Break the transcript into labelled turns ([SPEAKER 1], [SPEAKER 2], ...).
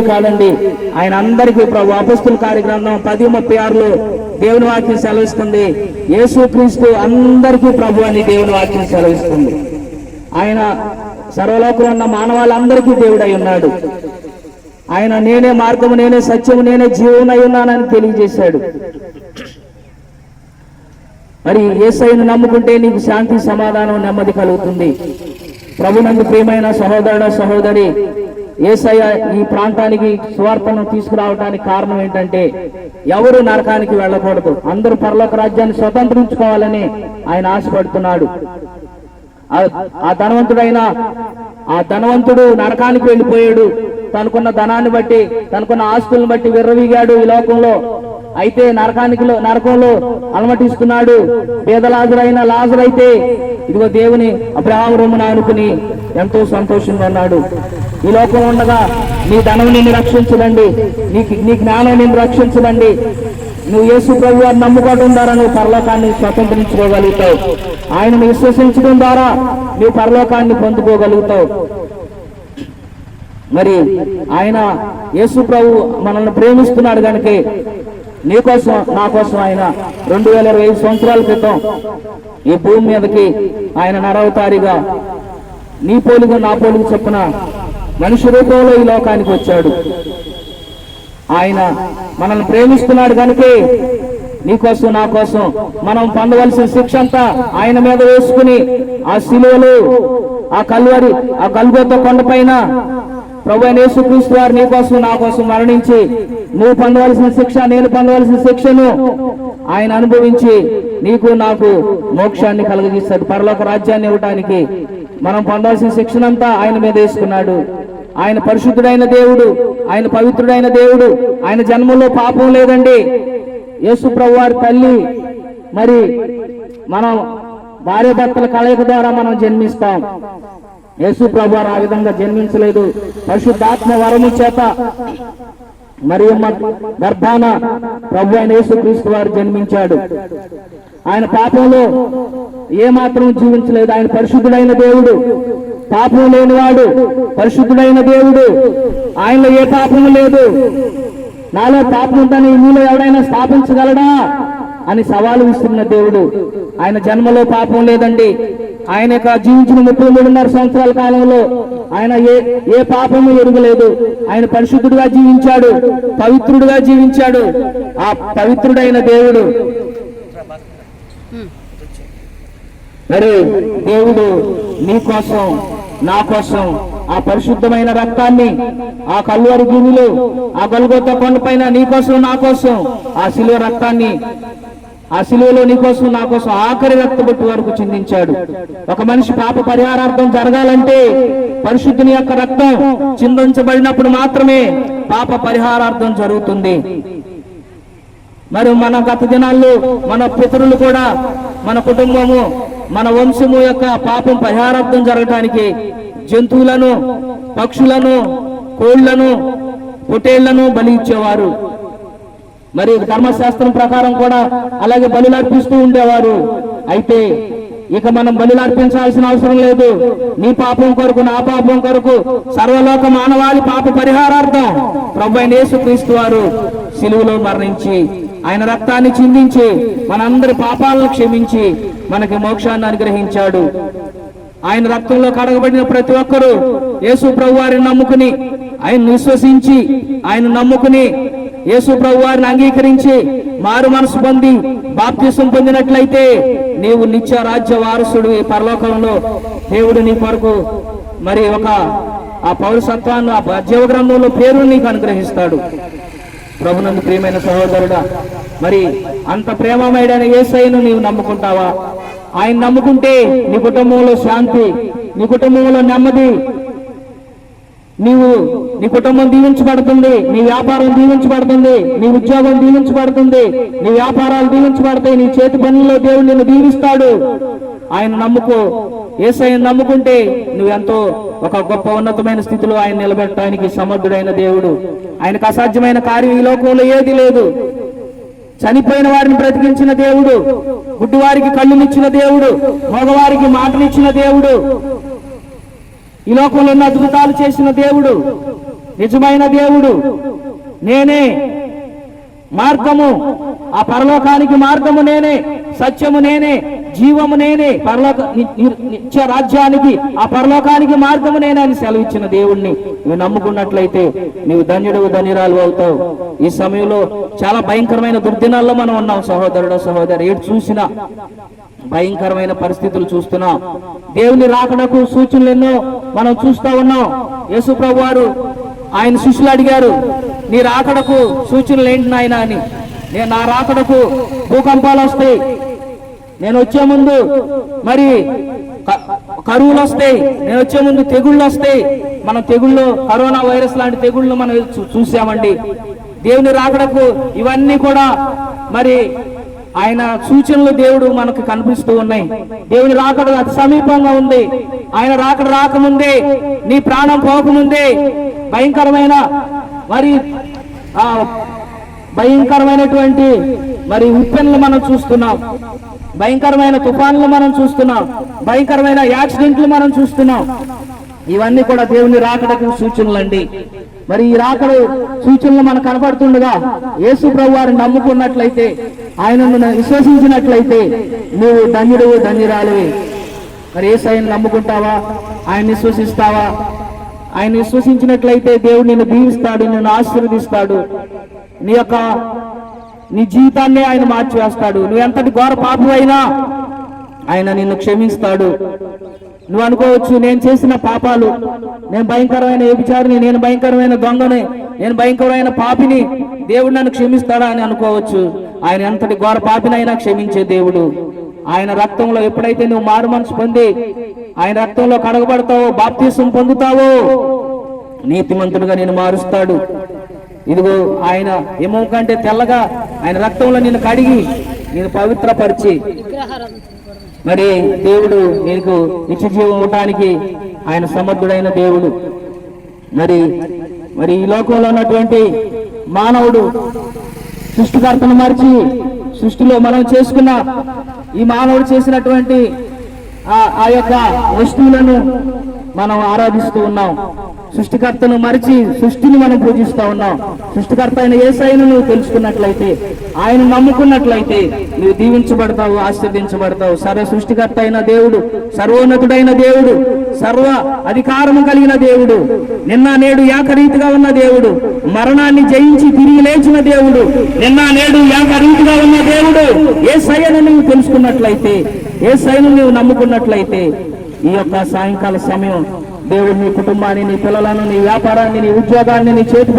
[SPEAKER 1] కాదండి. ఆయన అందరికీ ప్రభు అపస్తుల కార్యగ్రంథం పది ముప్పై ఆరులో దేవుని వాక్యం సెలవిస్తుంది. యేసు క్రీస్తు అందరికీ ప్రభు అని దేవుని వాక్యం సెలవిస్తుంది. ఆయన సర్వలోకం ఉన్న మానవాళ్ళందరికీ దేవుడై ఉన్నాడు. ఆయన నేనే మార్గము నేనే సత్యము నేనే జీవనై ఉన్నానని తెలియజేశాడు. మరి ఏసైను నమ్ముకుంటే నీకు శాంతి సమాధానం నెమ్మది కలుగుతుంది. ప్రభునందు ప్రియమైన సహోదరుడ సహోదరి ఏసయ్య ఈ ప్రాంతానికి సువార్తను తీసుకురావడానికి కారణం ఏంటంటే ఎవరు నరకానికి వెళ్ళకూడదు. అందరూ పరలోక రాజ్యాన్ని స్వతంత్రించుకోవాలని ఆయన ఆశపడుతున్నాడు. ఆ- ధనవంతుడైన ఆ ధనవంతుడు నరకానికి వెళ్ళిపోయాడు. తనకున్న ధనాన్ని బట్టి తనకున్న ఆస్తులను బట్టి విర్రవీగాడు ఈ లోకంలో. అయితే నరకానికి నరకంలో అలమటిస్తున్నాడు. పేదలాజరైన లాజరైతే ఇదిగో దేవుని అబ్రహాం రొమ్మున అనుకుని ఎంతో సంతోషంగా ఉన్నాడు. ఈ లోకం ఉండగా నీ ధనం నిన్ను రక్షించదండి. నీకు నీ జ్ఞానం నిన్ను రక్షించదండి. నువ్వు యేసు ప్రభు వారు నమ్ముకోవడం ద్వారా నువ్వు పరలోకాన్ని స్వతంత్రించుకోగలుగుతావు. ఆయనను విశ్వసించడం ద్వారా నువ్వు పరలోకాన్ని పొందుకోగలుగుతావు. మరి ఆయన యేసు ప్రభు మనల్ని ప్రేమిస్తున్నాడు కనుక నీకోసం నా కోసం ఆయన రెండు వేల ఇరవై ఐదు సంవత్సరాల క్రితం ఈ భూమి మీదకి ఆయన నరవతారిగా నీ పోలిక నా పోలిక చెప్పిన మనిషి రూపంలో ఈ లోకానికి వచ్చాడు. ఆయన మనల్ని ప్రేమిస్తున్నాడు కనుకే నీకోసం నా కోసం మనం పొందవలసిన శిక్ష అంతా ఆయన మీద వేసుకుని ఆ శిలువలు ఆ కల్వరి ఆ కల్గొత్త కొండపైన ప్రభు అయిన యేసుక్రీస్తు వారు నీ కోసం నా కోసం మరణించి నువ్వు పొందవలసిన శిక్ష నేను పొందవలసిన శిక్షను ఆయన అనుభవించి నీకు నాకు మోక్షాన్ని కలుగజేస్తాడు. పరలోక రాజ్యాన్ని ఇవ్వటానికి మనం పొందాల్సిన శిక్షణంతా ఆయన మీద వేసుకున్నాడు. ఆయన పరిశుద్ధుడైన దేవుడు ఆయన పవిత్రుడైన దేవుడు ఆయన జన్మలో పాపం లేదండి. యేసు ప్రభు వారి తల్లి మరి మనం భార్యభర్తల కలయిక ద్వారా మనం జన్మిస్తాం. యేసు ప్రభు ఆ విధంగా జన్మించలేదు. పరిశుద్ధాత్మ వరము చేత మరియు గర్భాన ప్రభు అయిన యేసు క్రీస్తు వారు జన్మించాడు. ఆయన పాపంలో ఏ మాత్రం జీవించలేదు. ఆయన పరిశుద్ధుడైన దేవుడు. పాపం లేనివాడు పరిశుద్ధుడైన దేవుడు. ఆయనలో ఏ పాపము లేదు. నాలో పాపం ఉందని మీలో ఎవడైనా స్థాపించగలడా అని సవాలు విస్తున్న దేవుడు. ఆయన జన్మలో పాపం లేదండి. ఆయన యొక్క జీవించిన ముప్పై మూడున్నర సంవత్సరాల కాలంలో ఆయన ఏ ఏ పాపము ఎరుగలేదు. ఆయన పరిశుద్ధుడుగా జీవించాడు పవిత్రుడుగా జీవించాడు. ఆ పవిత్రుడైన దేవుడు మరి దేవుడు నీ కోసం నా కోసం ఆ పరిశుద్ధమైన రక్తాన్ని ఆ కల్వరి భూమిలో ఆ గొల్గొత్త కొండపైన నీ కోసం నా కోసం ఆ శిలువ రక్తాన్ని ఆ శిలువలో నీ కోసం నా కోసం ఆఖరి రక్తబొట్టు వరకు చిందించాడు. ఒక మనిషి పాప పరిహారార్థం జరగాలంటే పరిశుద్ధుని యొక్క రక్తం చిందించబడినప్పుడు మాత్రమే పాప పరిహారార్థం జరుగుతుంది. మరి మన గత దినాల్లో మన పితరులు కూడా మన కుటుంబము మన వంశము యొక్క పాపం పరిహారార్థం జరగటానికి జంతువులను పక్షులను కోళ్ళను పొటేళ్ళను బలి ఇచ్చేవారు. మరి ధర్మశాస్త్రం ప్రకారం కూడా అలాగే బలులు అర్పిస్తూ ఉండేవారు. అయితే ఇక మనం బలులు అర్పించాల్సిన అవసరం లేదు. నీ పాపం కొరకు నా పాపం కొరకు సర్వలోక మానవాళి పాప పరిహారార్థం ప్రభు యేసుక్రీస్తు వారు సిలువలో మరణించి ఆయన రక్తాన్ని చిందించి మనందరి పాపాలను క్షమించి మనకి మోక్షాన్ని అనుగ్రహించాడు. ఆయన రక్తంలో కడగబడిన ప్రతి ఒక్కరూ యేసు ప్రభు వారిని నమ్ముకుని ఆయన విశ్వసించి ఆయన నమ్ముకుని యేసు ప్రభు వారిని అంగీకరించి మారు మనసు పొంది బాప్తిసం పొందినట్లయితే నీవు నిత్య రాజ్య వారసుడు ఈ పరలోకంలో. దేవుడు నీ కొరకు మరి ఒక ఆ పౌరసత్వాన్ని ఆ జీవ గ్రంథంలో పేరు నీకు అనుగ్రహిస్తాడు. ప్రభునందు ప్రియమైన సహోదరుడా మరి అంత ప్రేమమయుడైన యేసయ్యను నీవు నమ్ముకుంటావా? ఆయన నమ్ముకుంటే నీ కుటుంబంలో శాంతి నీ కుటుంబంలో నెమ్మది నీవు నీ కుటుంబం దీవించబడుతుంది నీ వ్యాపారం దీవించబడుతుంది నీ ఉద్యోగం దీవించబడుతుంది నీ వ్యాపారాలు దీవించబడతాయి నీ చేతి పనుల్లో దేవుడు నిన్ను దీవిస్తాడు. ఆయన నమ్ముకో. ఏసైన నమ్ముకుంటే నువ్వెంతో ఒక గొప్ప ఉన్నతమైన స్థితిలో ఆయన నిలబెట్టడానికి సమర్థుడైన దేవుడు. ఆయనకు అసాధ్యమైన కార్యం ఈ లోకంలో ఏది లేదు. చనిపోయిన వారిని బ్రతికించిన దేవుడు గుడ్డివారికి కళ్ళునిచ్చిన దేవుడు మగవారికి మాటనిచ్చిన దేవుడు ఈ లోకంలో ఉన్న అద్భుతాలు చేసిన దేవుడు నిజమైన దేవుడు నేనే. మార్గము ఆ పరలోకానికి మార్గము నేనే సత్యము నేనే. జీవము నేనే పరలోక నిత్య రాజ్యానికి ఆ పరలోకానికి మార్గము నేనే అని సెలవిచ్చిన దేవుణ్ణి. నువ్వు నమ్ముకున్నట్లయితే నీవు ధన్యుడు ధన్యురాలు అవుతావు. ఈ సమయంలో చాలా భయంకరమైన దుర్దినాల్లో మనం ఉన్నాం సహోదరుడు సహోదరు. ఏడు చూసినా భయంకరమైన పరిస్థితులు చూస్తున్నాం. దేవుని రాకడకు సూచనలు ఎన్నో మనం చూస్తా ఉన్నాం. యేసు ప్రభు వారు ఆయన శిష్యులు అడిగారు నీ రాకడకు సూచనలు ఏంటి నాయన అని. నేను నా రాకడకు భూకంపాలు వస్తాయి. నేను వచ్చే ముందు మరి క- కరువులు వస్తాయి. నేను వచ్చే ముందు తెగుళ్ళు వస్తాయి. మనం తెగుళ్ళు కరోనా వైరస్ లాంటి తెగుళ్ళు మనం చూసామండి. దేవుని రాకడకు ఇవన్నీ కూడా మరి ఆయన సూచనలు దేవుడు మనకు కనిపిస్తూ ఉన్నాయి. దేవుని రాకడ అతి సమీపంగా ఉంది. ఆయన రాకడ రాకముందే నీ ప్రాణం పోకముందే భయంకరమైన మరి భయంకరమైనటువంటి మరి ఉప్పెన్లు మనం చూస్తున్నాం. భయంకరమైన తుఫాన్లు మనం చూస్తున్నాం. భయంకరమైన యాక్సిడెంట్లు మనం చూస్తున్నాం. ఇవన్నీ కూడా దేవుని రాకడకు సూచనలండి. మరి ఈ రాకడ సూచనలు మనకు కనబడుతుండగా యేసు ప్రభు వారిని నమ్ముకున్నట్లయితే ఆయనను విశ్వసించినట్లయితే నువ్వు ధన్యుడు ధన్యురాలివి. మరి ఏసైని నమ్ముకుంటావా? ఆయన విశ్వసిస్తావా? ఆయన విశ్వసించినట్లయితే దేవుడు నిన్ను దీవిస్తాడు నిన్ను ఆశీర్వదిస్తాడు. నీ యొక్క నీ జీవితాన్ని ఆయన మార్చివేస్తాడు. నువ్వు ఎంతటి ఘోర పాపం అయినా ఆయన నిన్ను క్షమిస్తాడు. నువ్వు అనుకోవచ్చు నేను చేసిన పాపాలు నేను భయంకరమైన వ్యభిచారిని నేను భయంకరమైన దొంగని నేను భయంకరమైన పాపిని దేవుడు నన్ను క్షమిస్తాడా అని అనుకోవచ్చు. ఆయన ఎంతటి ఘోర పాపినైనా క్షమించే దేవుడు. ఆయన రక్తంలో ఎప్పుడైతే నువ్వు మారు మనసు పొంది ఆయన రక్తంలో కడగబడతావో బాప్తీసం పొందుతావో నీతిమంతుడుగా నేను మారుస్తాడు. ఇదిగో ఆయన ఏమో కంటే తెల్లగా ఆయన రక్తంలో నిన్ను కడిగి నేను పవిత్రపరిచి. మరి దేవుడు నీకు నిత్య జీవం ఇవ్వటానికి ఆయన సమర్థుడైన దేవుడు. మరి మరి ఈ లోకంలో ఉన్నటువంటి మానవుడు సృష్టికర్తను మరిచి సృష్టిలో మనం చేసుకున్న ఈ మానవుడు చేసినటువంటి ఆ యొక్క వస్తువులను మనం ఆరాధిస్తూ ఉన్నాం. సృష్టికర్తను మరిచి సృష్టిని మనం పూజిస్తూ ఉన్నాం. సృష్టికర్త అయిన ఏసైను నువ్వు తెలుసుకున్నట్లయితే ఆయన నమ్ముకున్నట్లయితే నువ్వు దీవించబడతావు ఆశీర్దించబడతావు సర్వ సృష్టికర్త అయిన దేవుడు సర్వోన్నతుడైన దేవుడు సర్వ అధికారము కలిగిన దేవుడు నిన్న నేడు ఏకరీతిగా ఉన్న దేవుడు మరణాన్ని జయించి తిరిగి లేచిన దేవుడు నిన్న నేడు ఏకరీతిగా ఉన్న దేవుడు ఏ సయ్యను నువ్వు తెలుసుకున్నట్లయితే ఏ సైను నువ్వు నమ్ముకున్నట్లయితే ఈ యొక్క సాయంకాల సమయం దేవుడు నీ కుటుంబాన్ని నీ పిల్లలను నీ వ్యాపారాన్ని నీ ఉద్యోగాన్ని నీ చేతి